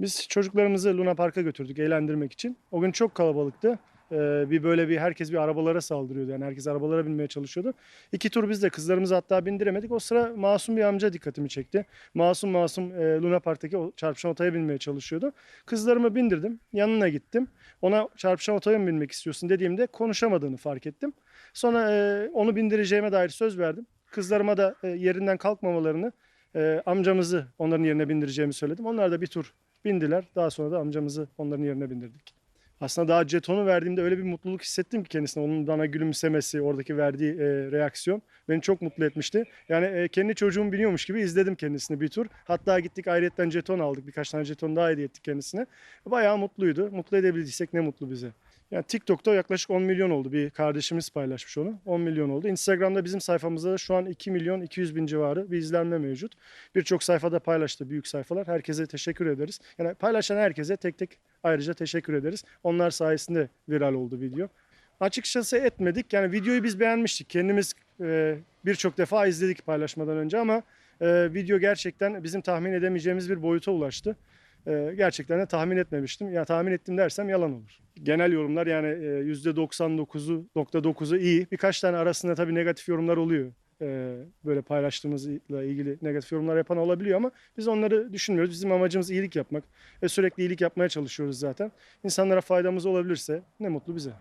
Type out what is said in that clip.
Biz çocuklarımızı Luna Park'a götürdük eğlendirmek için. O gün çok kalabalıktı. Ee, bir böyle bir herkes bir arabalara saldırıyordu. Yani herkes arabalara binmeye çalışıyordu. İki tur biz de kızlarımızı hatta bindiremedik. O sıra masum bir amca dikkatimi çekti. Masum masum e, Luna Park'taki o çarpışan otaya binmeye çalışıyordu. Kızlarımı bindirdim. Yanına gittim. Ona çarpışan otaya mı binmek istiyorsun dediğimde konuşamadığını fark ettim. Sonra e, onu bindireceğime dair söz verdim. Kızlarıma da e, yerinden kalkmamalarını, e, amcamızı onların yerine bindireceğimi söyledim. Onlar da bir tur bindiler. Daha sonra da amcamızı onların yerine bindirdik. Aslında daha jetonu verdiğimde öyle bir mutluluk hissettim ki kendisine. Onun bana gülümsemesi, oradaki verdiği e, reaksiyon beni çok mutlu etmişti. Yani e, kendi çocuğum biniyormuş gibi izledim kendisini bir tur. Hatta gittik ayrıyetten jeton aldık. Birkaç tane jeton daha hediye ettik kendisine. Bayağı mutluydu. Mutlu edebildiysek ne mutlu bize. Yani TikTok'ta yaklaşık 10 milyon oldu. Bir kardeşimiz paylaşmış onu. 10 milyon oldu. Instagram'da bizim sayfamızda da şu an 2 milyon 200 bin civarı bir izlenme mevcut. Birçok sayfada paylaştı büyük sayfalar. Herkese teşekkür ederiz. Yani paylaşan herkese tek tek ayrıca teşekkür ederiz. Onlar sayesinde viral oldu video. Açıkçası etmedik. Yani videoyu biz beğenmiştik. Kendimiz e, birçok defa izledik paylaşmadan önce ama e, video gerçekten bizim tahmin edemeyeceğimiz bir boyuta ulaştı. E, gerçekten de tahmin etmemiştim. Ya tahmin ettim dersem yalan olur. Genel yorumlar yani e, %99'u .9'u iyi. Birkaç tane arasında tabii negatif yorumlar oluyor. E, böyle paylaştığımızla ilgili negatif yorumlar yapan olabiliyor ama biz onları düşünmüyoruz. Bizim amacımız iyilik yapmak ve sürekli iyilik yapmaya çalışıyoruz zaten. İnsanlara faydamız olabilirse ne mutlu bize.